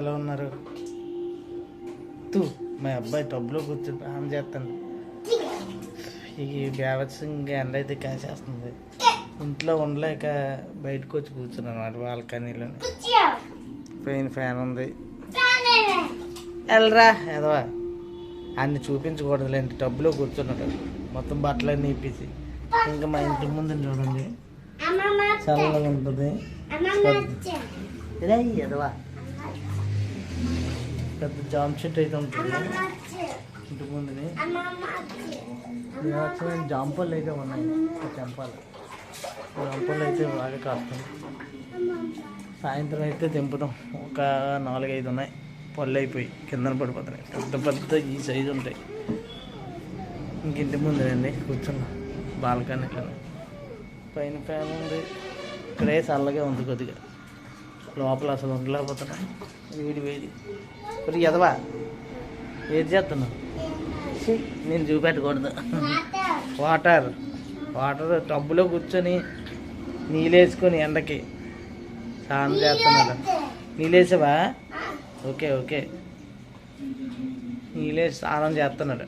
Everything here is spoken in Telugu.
ఎలా ఉన్నారు? తూ మా అబ్బాయి టబ్లో కూర్చొని ఆన్ చేస్తాను ఈ బేవత్సంగా ఎండ అయితే కాసేస్తుంది. ఇంట్లో ఉండలేక బయటకు వచ్చి కూర్చున్నాను అన్నమాట బాల్కనీలో పైన ఫ్యాన్ ఉంది. వెళ్ళరా ఎదవా అన్ని చూపించకూడదులేండి టబ్లో కూర్చున్నాడు. మొత్తం బట్టలన్నీ ఇప్పేసి ఇంకా మా ఇంటి ముందు చూడండి. చల్లగా ఉంటుంది. ఎదవా పెద్ద జామ్ చెట్టు అయితే ఉంటుంది. ఇంటి ముందుని దీనివల్ల జాంపళ్ళు అయితే ఉన్నాయి చెంపాలు జాంపళ్ళు అయితే బాగా కాస్తుంది సాయంత్రం అయితే తెంపుతాం. ఒక నాలుగైదు ఉన్నాయి. పళ్ళు అయిపోయి కిందన పడిపోతున్నాయి. పెద్ద పెద్ద ఈ సైజు ఉంటాయి. ఇంక ఇంటి ముందు అండి కూర్చున్నాం. బాల్కనీలో పైన ఫ్యాన్ ఉంది. ఇక్కడే చల్లగా ఉంది కొద్దిగా. లోపల అసలు ఉండలేకపోతున్నాం. వేడి వేడి. మరి ఎదవా ఏది చేస్తున్నావు? నేను చూపెట్టకూడదు. వాటర్. వాటర్ టబ్బులో కూర్చొని నీళ్ళేసుకొని ఎండకి స్నానం చేస్తున్నాడు నీళ్ళేసావా? Okay okay. నీళ్ళేసి స్నానం చేస్తున్నాడు.